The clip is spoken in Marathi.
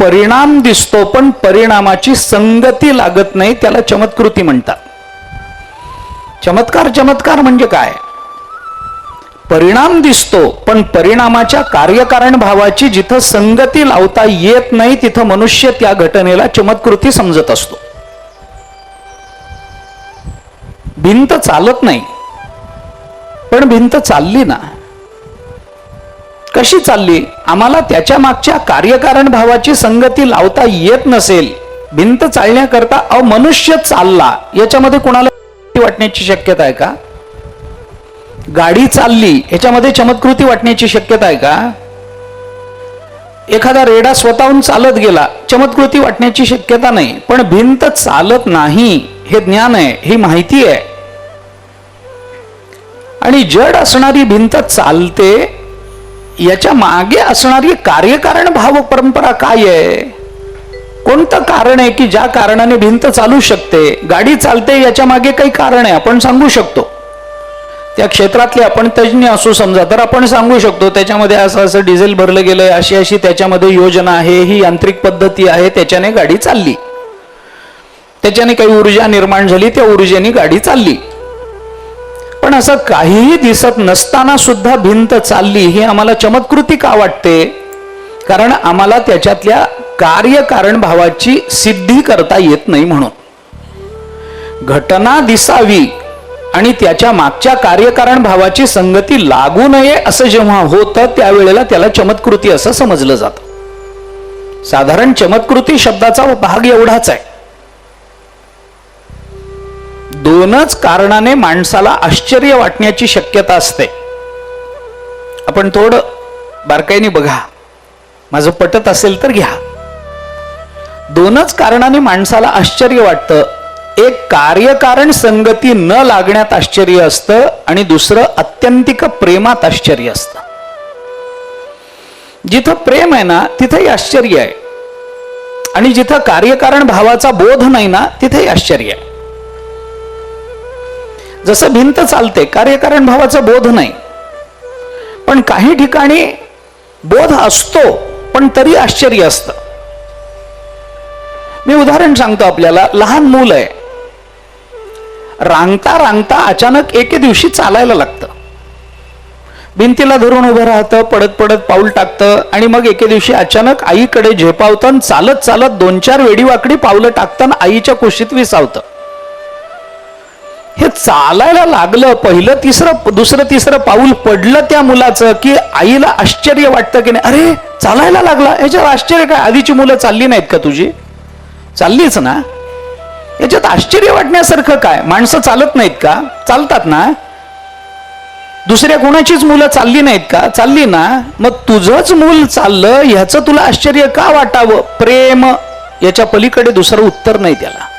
परिणाम दिसतो पण परिणामाची संगती लागत नाही त्याला चमत्कृती म्हणतात. चमत्कार चमत्कार म्हणजे काय? परिणाम दिसतो पण परिणामाच्या कार्यकारण भावाची जिथं संगती लावता येत नाही तिथं मनुष्य त्या घटनेला चमत्कृती समजत असतो. भिंत चालत नाही. पण भिंत चालली ना कशी चालली? आम्हाला त्याच्या मागच्या कार्यकारण भावाची संगती लावता येत नसेल. भिंत चालण्याकरता अमनुष्य मनुष्य चालला. याच्यामध्ये कोणाला वाटण्याची शक्यता आहे का? गाडी चालली याच्यामध्ये चमत्कृती वाटण्याची शक्यता आहे का? एखादा रेडा स्वतःहून चालत गेला चमत्कृती वाटण्याची शक्यता नाही. पण भिंत चालत नाही हे ज्ञान आहे ही माहिती आहे. आणि जड असणारी भिंत चालते याच्या मागे असणारी कार्यकारण भाव परंपरा काय आहे? कोणतं कारण आहे की ज्या कारणाने भिंत चालू शकते गाडी चालते याच्या मागे काही कारण आहे? आपण सांगू शकतो. त्या क्षेत्रातले आपण तज्ज्ञ असू समजा तर आपण सांगू शकतो त्याच्यामध्ये असं असं डिझेल भरलं गेलंय अशी अशी त्याच्यामध्ये योजना आहे ही यांत्रिक पद्धती आहे त्याच्याने गाडी चालली. त्याच्याने काही ऊर्जा निर्माण झाली त्या ऊर्जेने गाडी चालली. पण असं काहीही दिसत नसताना सुद्धा भिंत चालली ही आम्हाला चमत्कृती का वाटते? कारण आम्हाला त्याच्यातल्या कार्यकारण भावाची सिद्धी करता येत नाही म्हणून. घटना दिसावी आणि त्याच्या मागच्या कार्यकारण भावाची संगती लागू नये असं जेव्हा होतं त्यावेळेला त्याला चमत्कृती असं समजलं जातं. साधारण चमत्कृती शब्दाचा भाग एवढाच आहे. दोनच कारणाने माणसाला आश्चर्य वाटण्याची शक्यता असते. आपण थोडं बारकाईने बघा. माझं पटत असेल तर घ्या. दोनच कारणाने माणसाला आश्चर्य वाटतं. एक कार्यकारण संगती न लागण्यात आश्चर्य असतं आणि दुसरं अत्यंतिक प्रेमात आश्चर्य असतं. जिथं प्रेम आहे ना तिथंही आश्चर्य आहे. आणि जिथं कार्यकारण भावाचा बोध नाही ना तिथेही आश्चर्य आहे. जसं भिंत चालते कार्यकारण भावाचा बोध नाही. पण काही ठिकाणी बोध असतो पण तरी आश्चर्य असतं. मी उदाहरण सांगतो आपल्याला लहान मूल आहे. रांगता रांगता अचानक एके दिवशी चालायला लागतं. भिंतीला धरून उभं राहतं पडत पडत पाऊल टाकतं आणि मग एके दिवशी अचानक आईकडे झेपावतं चालत चालत दोन चार वेडीवाकडी पावलं टाकतं आईच्या कुशीत विसावतं. हे चालायला लागलं. पहिलं तिसरं दुसरं तिसरं पाऊल पडलं त्या मुलाचं की आईला आश्चर्य वाटतं की नाही. अरे चालायला लागला. याच्यात आश्चर्य काय? आधीची मुलं चालली नाहीत का तुझी? चाललीच ना? याच्यात आश्चर्य वाटण्यासारखं काय? माणसं चालत नाहीत का? चालतात ना? दुसऱ्या कोणाचीच मुलं चालली नाहीत का? चालली ना? मग तुझंच मूल चाललं ह्याचं तुला आश्चर्य का वाटावं? प्रेम. याच्या पलीकडे दुसरं उत्तर नाही त्याला.